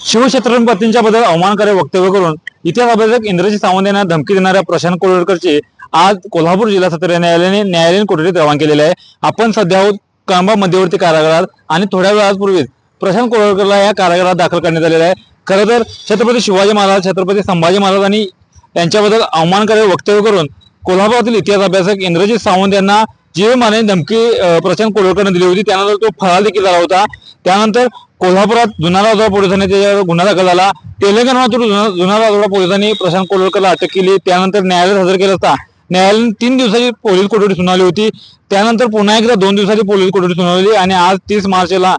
शिवछत्रपतींच्या बद्दल अवमानकारक वक्तव्य करून इतिहास अभ्यासक इंद्रजी सावंत यांना धमकी देणाऱ्या प्रशांत कोळवडकरची आज कोल्हापूर जिल्हा सत्र न्यायालयाने न्यायालयीन कोठडीत रवान केलेले आहे. आपण सध्या आहोत कळंबा मध्यवर्ती कारागृहात आणि थोड्या वेळापूर्वीच प्रशांत कोळवडकरला या कारागृहात दाखल करण्यात आलेलं आहे. खरं तर छत्रपती शिवाजी महाराज छत्रपती संभाजी महाराज आणि यांच्याबद्दल अवमानकारक वक्तव्य करून कोल्हापुरातील इतिहास अभ्यासक इंद्रजीत सावंत यांना जीवमाने धमकी प्रशांत कोळवडकरने दिली होती. त्यानंतर तो फरार देखील झाला होता. त्यानंतर कोल्हापुरात जुना राजवाडा पोलिसांनी त्याच्यावर गुन्हा दाखल झाला. तेलंगणातून जुना जुना राजवाडा पोलिसांनी प्रशांत कोळवडकरला अटक केली. त्यानंतर न्यायालयात हजर केलं असता. न्यायालयाने तीन दिवसाची पोलीस कोठडी सुनावली होती. त्यानंतर पुन्हा एकदा दोन दिवसाची पोलीस कोठडी सुनावली आणि आज तीस मार्चला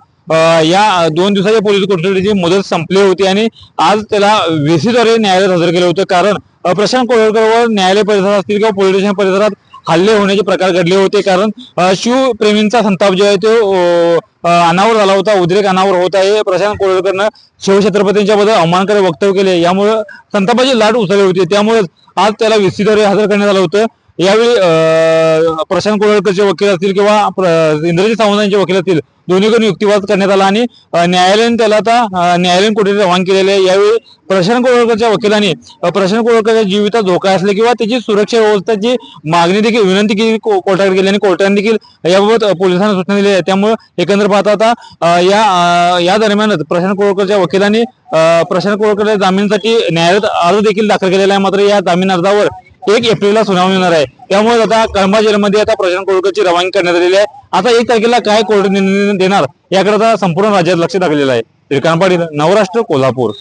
या दोन दिवसाच्या पोलीस कोठडीची मुदत संपली होती आणि आज त्याला व्हीसीद्वारे न्यायालयात हजर केलं होतं. कारण प्रशांत कोळवडकरवर न्यायालय परिसरात असतील किंवा पोलीस स्टेशन परिसरात हल्ले होण्याचे प्रकार घडले होते. कारण शिवप्रेमींचा संताप जो आहे तो अनावर झाला होता उद्रेक अनावर होत आहे. प्रशांत कोळवडकरनं शिवछत्रपतींच्या बद्दल अवमानकारक वक्तव्य केले. यामुळे संतापाची लाट उसळली होती. त्यामुळे आज त्याला विस्तीदारी हजर करण्यात आलं होतं. यावेळी प्रशांत कोळवडकरचे वकील असतील किंवा प्र- इंद्रजित सावंतांचे वकील असतील दोन्हीकडून युक्तिवाद करण्यात आला आणि न्यायालयाने त्याला आता न्यायालयीन कोठडीत रवान केलेले आहे. यावेळी प्रशांत कोळवडकरच्या वकिलांनी प्रशांत कोळवडकरच्या जीवितात धोका असले किंवा त्याची सुरक्षा व्यवस्थेची मागणी देखील विनंती केली कोर्टाकडे केली आणि कोर्टाने देखील याबाबत पोलिसांना सूचना दिली आहे. त्यामुळे एकंदर पाहता आता या या दरम्यानच प्रशांत कोळवडकरच्या वकिलांनी प्रशांत कोळवडकर जामीनसाठी न्यायालयात अर्ज देखील दाखल केलेला आहे. मात्र या जामीन अर्जावर एक एप्रिलला सुनावणी होणार आहे. त्यामुळे आता कळंबा जेलमध्ये आता प्रशांत कोळकरची रवानगी करण्यात आलेली आहे. आता एक तारखेला काय कोर्ट निर्णय देणार याकडे आता संपूर्ण राज्यात लक्ष लागलेलं आहे. श्रीकांत पाटील नवराष्ट्र कोल्हापूर.